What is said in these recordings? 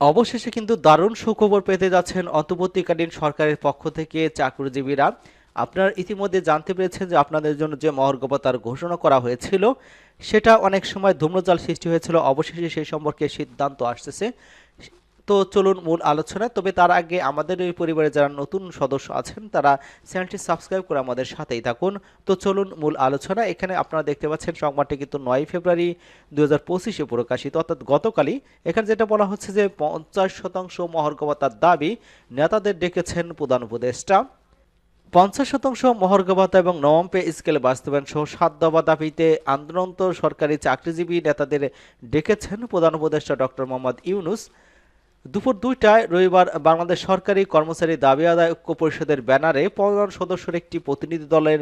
অবশেষে কিন্তু দারুণ সুখবর পেতে যাচ্ছেন অন্তর্বর্তীকালীন সরকারের পক্ষ থেকে চাকরিজীবীরা। আপনারা ইতিমধ্যে জানতে পেরেছেন যে আপনাদের জন্য যে মহর্গবতার ঘোষণা করা হয়েছিল, সেটা অনেক সময় ধূম্রজাল সৃষ্টি হয়েছিল। অবশেষে সেই সম্পর্কে সিদ্ধান্ত আসতেছে। তো চলুন মূল আলোচনায়। তবে তার আগে আমাদের এই পরিবারে যারা নতুন সদস্য আছেন, তারা চ্যানেলটি সাবস্ক্রাইব করে আমাদের সাথেই থাকুন। তো চলুন মূল আলোচনা এখানে আপনারা দেখতে পাচ্ছেন, সংবাদটি কিন্তু নয় ফেব্রুয়ারি দু হাজার পঁচিশে প্রকাশিত। অর্থাৎ গতকালই এখানে যেটা বলা হচ্ছে যে পঞ্চাশ শতাংশ মহর্গবতার দাবি নেতাদের ডেকেছেন প্রধান উপদেষ্টা। পঞ্চাশ শতাংশ মহর্গভাতা এবং নবম পে স্কেল বাস্তবায়ন সহ সাত দফা দাবিতে আন্দোলনত সরকারি চাকরিজীবী নেতাদের ডেকেছেন প্রধান উপদেষ্টা ডক্টর মোহাম্মদ ইউনুস। দুপুর দুইটায় রবিবার বাংলাদেশ সরকারি কর্মচারী দাবি আদায় ঐক্য পরিষদের ব্যানারে পনেরো সদস্যের একটি প্রতিনিধি দলের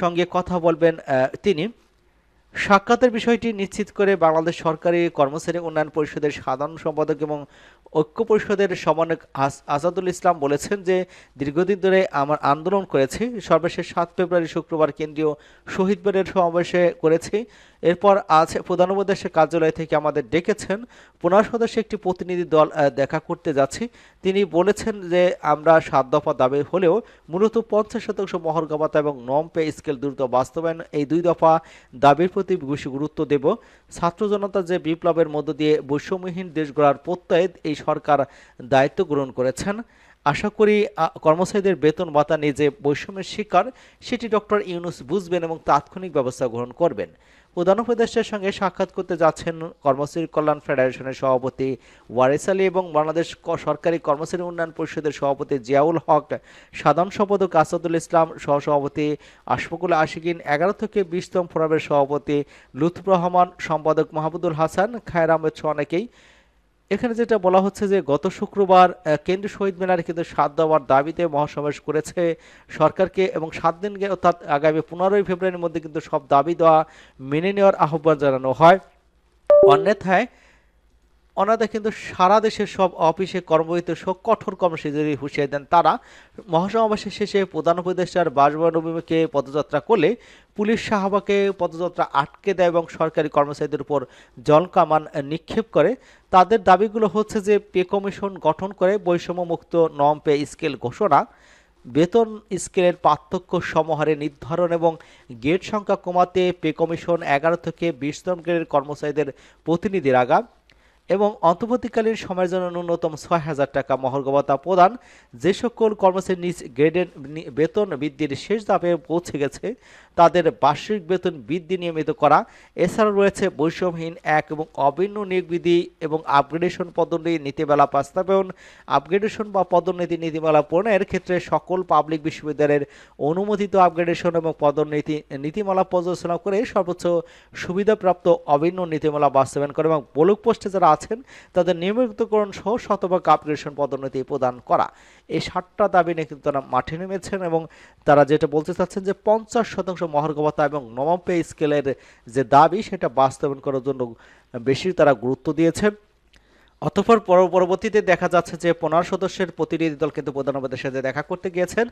সঙ্গে কথা বলবেন তিনি। সাক্ষাতের বিষয়টি নিশ্চিত করে বাংলাদেশ সরকারি কর্মচারী উন্নয়ন পরিষদের সাধারণ সম্পাদক এবং ঐক্য পরিষদের সমন্বয়ক আজাদুল ইসলাম বলেছেন যে, দীর্ঘদিন ধরে আমার আন্দোলন করেছি। সর্বশেষ সাত ফেব্রুয়ারি শুক্রবার কেন্দ্রীয় শহীদ বেড়ের সমাবেশে করেছি। এরপর আজ প্রধান উপদেশের কার্যালয় থেকে আমাদের ডেকেছেন। পনেরো সদস্য একটি প্রতিনিধি দল দেখা করতে যাচ্ছি। তিনি বলেছেন যে, আমরা সাত দফা দাবি হলেও মূলত পঞ্চাশ শতাংশ মহর্গবতা এবং নম পে স্কেল দ্রুত বাস্তবায়ন এই দুই দফা দাবির প্রতি বেশি গুরুত্ব দেব। ছাত্র জনতা যে বিপ্লবের মধ্য দিয়ে বৈষম্যহীন দেশ গড়ার প্রত্যয়ে এই সরকার দায়িত্ব গ্রহণ করেছেন। আশা করি কর্মচারীদের বেতন ভাতা নিয়ে যে বৈষম্যের শিকার, সেটি ডক্টর ইউনুস বুঝবেন এবং তাৎক্ষণিক ব্যবস্থা গ্রহণ করবেন। প্রধান উপদেষ্টার সঙ্গে সাক্ষাৎ করতে যাচ্ছেন কর্মচারী কল্যাণ ফেডারেশনের সভাপতি ওয়ারেস আলী এবং বাংলাদেশ সরকারি কর্মচারী উন্নয়ন পরিষদের সভাপতি জিয়াউল হক, সাধারণ সম্পাদক আসাদুল ইসলাম, সহসভাপতি আশফাকুল আশিকিন, এগারো থেকে বিশতম ফোরামের সভাপতি লুৎফুর রহমান, সম্পাদক মাহমুদুল হাসান খায়ের আহমেদ অনেকেই এখানে যেটা বলা হচ্ছে যে গত শুক্রবার কেন্দ্রীয় শহীদ মিনারে কিন্তু সাত দেওয়ার দাবিতে মহাসমাবেশ করেছে সরকারকে এবং সাত দিন অর্থাৎ আগামী পনেরোই ফেব্রুয়ারির মধ্যে কিন্তু সব দাবি দেওয়া মেনে নেওয়ার আহ্বান জানানো হয়। অন্যথায় ওনাদের কিন্তু সারা দেশের সব অফিসে কর্মরত সব কঠোর কর্মসূচি হুঁশিয়ারি দেন তারা। মহাসমাবেশের শেষে প্রধান উপদেষ্টার বাসভবন অভিমুখে পদযাত্রা করলে পুলিশ শাহবাগে পদযাত্রা আটকে দেয় এবং সরকারি কর্মচারীদের উপর জল কামান নিক্ষেপ করে। তাদের দাবিগুলো হচ্ছে যে, পে কমিশন গঠন করে বৈষম্যমুক্ত নম পে স্কেল ঘোষণা, বেতন স্কেলের পার্থক্য সমহারে নির্ধারণ এবং গেট সংখ্যা কমাতে পে কমিশন এগারো থেকে বিশতম গ্রেডের কর্মচারীদের প্রতিনিধির আগা এবং অন্তর্বর্তীকালীন সময়ের জন্য ন্যূনতম ছয় হাজার টাকা মহর্গবতা প্রদান। যে সকল কর্মচারী নিজ গ্রেডের বেতন বৃদ্ধির শেষ ধাপে পৌঁছে গেছে, তাদের বার্ষিক বেতন বৃদ্ধি নিয়মিত করা। এছাড়াও রয়েছে বৈষম্যহীন এক এবং অভিন্ন নিয়োগ বিধি এবং আপগ্রেডেশন পদ্ধতি, নীতিমালা বাস্তবায়ন আপগ্রেডেশন বা পদোন্নতি নীতিমালা প্রণয়নের ক্ষেত্রে সকল পাবলিক বিশ্ববিদ্যালয়ের অনুমোদিত আপগ্রেডেশন এবং পদোন্নতি নীতিমালা পর্যালোচনা করে সর্বোচ্চ সুবিধাপ্রাপ্ত অভিন্ন নীতিমালা বাস্তবায়ন করে এবং ব্লক পোস্টে যারা আছেন, তাদের নিয়মিতকরণ সহ শতভাগ আপগ্রেশন পদোন্নতি প্রদান করা। এই সাতটা দাবি নিয়ে কিন্তু তারা মাঠে নেমেছেন এবং তারা যেটা বলতে চাচ্ছেন যে পঞ্চাশ শতাংশ মহার্গবতা এবং নবম পে স্কেলের যে দাবি, সেটা বাস্তবায়ন করার জন্য বেশি তারা গুরুত্ব দিয়েছেন। অতঃপর পর- পরবর্তীতে দেখা যাচ্ছে যে পনেরো সদস্যের প্রতিনিধি দল কিন্তু প্রধান উপদেষ্টার সাথে দেখা করতে গিয়েছেন।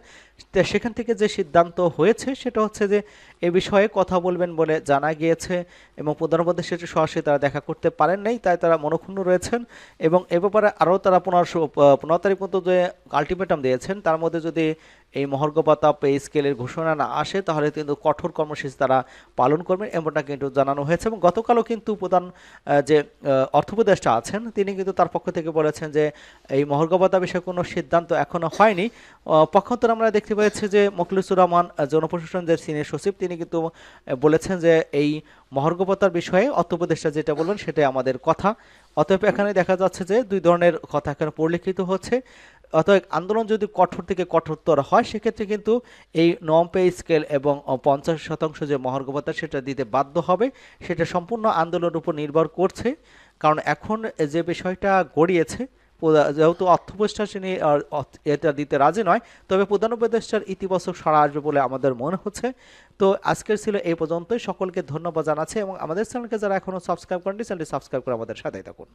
সেখান থেকে যে সিদ্ধান্ত হয়েছে সেটা হচ্ছে যে এ বিষয়ে কথা বলবেন বলে জানা গিয়েছে এবং প্রধান উপদেষ্টার সাথে সরাসরি তারা দেখা করতে পারেন নাই, তাই তারা মনক্ষুণ্ণ রয়েছেন এবং এ ব্যাপারে আরও তারা পনেরোশো পনেরো তারিখ মতো যে আলটিমেটাম দিয়েছেন, তার মধ্যে যদি এই মহর্গপাতা পে স্কেলের ঘোষণা না আসে তাহলে কিন্তু কঠোর কর্মসূচি তারা পালন করবেন এমনটা কিন্তু জানানো হয়েছে। এবং গতকালও কিন্তু প্রধান যে আহ, অর্থ উপদেষ্টা আছেন তিনি কিন্তু তার পক্ষ থেকে বলেছেন যে এই মহর্গপাতা বিষয়ে কোনো সিদ্ধান্ত এখনও হয়নি। পক্ষান্তরে আমরা দেখতে পেয়েছি যে মখলিসুর রহমান জনপ্রশাসন যে সিনিয়র সচিব তিনি কিন্তু বলেছেন যে এই মহর্গবতার বিষয়ে অর্থ উপদেষ্টা যেটা বলবেন সেটাই আমাদের কথা। অতএব এখানে দেখা যাচ্ছে যে দুই ধরনের কথা এখানে পরিলক্ষিত হচ্ছে। অতএব আন্দোলন যদি কঠোর থেকে কঠোরতর হয়, সেক্ষেত্রে কিন্তু এই নম পে স্কেল এবং পঞ্চাশ শতাংশ যে মহার্গবতা সেটা দিতে বাধ্য হবে। সেটা সম্পূর্ণ আন্দোলনের উপর নির্ভর করছে। কারণ এখন যে বিষয়টা গড়িয়েছে যেহেতু অর্থ অর্থ- এটা দিতে রাজি নয়, তবে প্রধান উপদেষ্টার ইতিবাচক সাড়া আসবে বলে আমাদের মনে হচ্ছে। তো আজকের ছিল এই পর্যন্তই। সকলকে ধন্যবাদ জানাচ্ছি এবং আমাদের চ্যানেলকে যারা এখনও সাবস্ক্রাইব করেননি, চ্যানেলটি সাবস্ক্রাইব করে আমাদের সাথেই থাকুন।